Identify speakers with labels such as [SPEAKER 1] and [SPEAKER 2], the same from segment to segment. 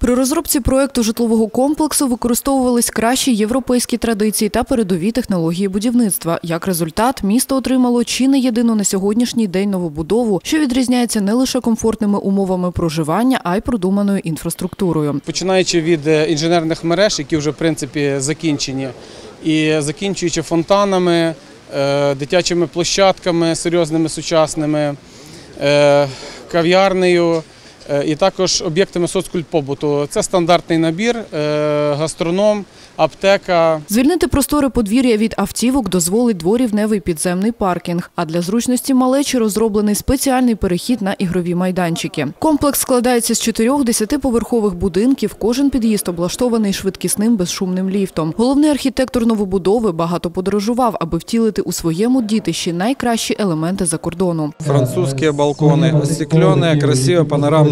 [SPEAKER 1] При розробці проекту житлового комплексу використовувались кращі європейські традиції та передові технології будівництва. Як результат, місто отримало чи не єдину на сьогоднішній день новобудову, що відрізняється не лише комфортними умовами проживання, а й продуманою інфраструктурою.
[SPEAKER 2] починаючи від е, інженерних мереж, які вже в принципі закінчені, і закінчуючи фонтанами, е, дитячими площадками серйозними сучасними, е, кав'ярнею. е, І також об'єктами соцкультпобуту. Це стандартний набір, е, гастроном, аптека,
[SPEAKER 1] Звільнити просторе подвір'я від автівок дозволить дворівневий підземний паркінг. А для зручності малечі розроблений спеціальний перехід на ігрові майданчики. Комплекс складається з чотирьох десятиповерхових будинків. Кожен під'їзд облаштований швидкісним безшумним ліфтом. Головний архітектор новобудови багато подорожував, аби втілити у своєму дітищі найкращі елементи за кордону.
[SPEAKER 3] Французские балконы, остекленные, красивые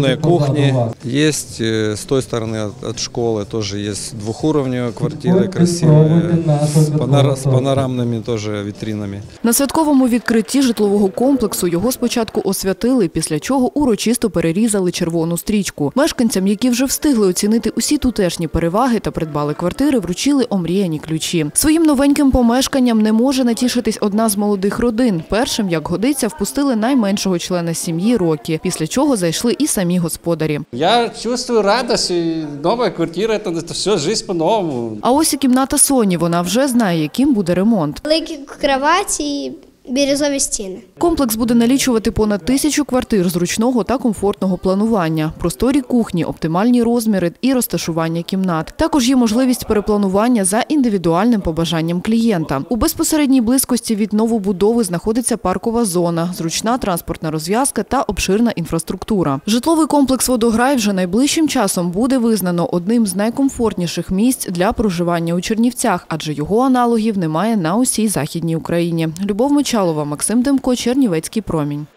[SPEAKER 3] панорамные кухни. Есть э, с той стороны от, от школы тоже есть двухуровневые квартиры красивые, с, панор- с панорамными тоже витринами.
[SPEAKER 1] На святковому відкритті житлового комплексу його спочатку освятили, після чого урочисто перерізали червону стрічку. Мешканцям, які вже встигли оцінити усі тутешні переваги та придбали квартири, вручили омріяні ключі. Своїм новеньким помешканням не може натішитись одна з молодих родин. Першим, як годиться, впустили найменшого члена сім'ї Рокі, після чого зайшли і самі господарі.
[SPEAKER 4] Я чувствую радость, и нова квартира, це это все життя по-новому.
[SPEAKER 1] А ось і кімната Соні. Вона вже знає, яким буде ремонт.
[SPEAKER 5] Великі кроваті і бірюзові стіни.
[SPEAKER 1] Комплекс буде налічувати понад тисячу квартир зручного та комфортного планування, просторі кухні, оптимальні розміри і розташування кімнат. Також є можливість перепланування за індивідуальним побажанням клієнта. У безпосередній близькості від новобудови знаходиться паркова зона, зручна транспортна розв'язка та обширна інфраструктура. Житловий комплекс Водограй вже найближчим часом буде визнано одним з найкомфортніших місць для проживання у Чернівцях, адже його аналогів немає на усій західній Україні. Любов Мочалова, Максим Демко, Чернівецький промінь.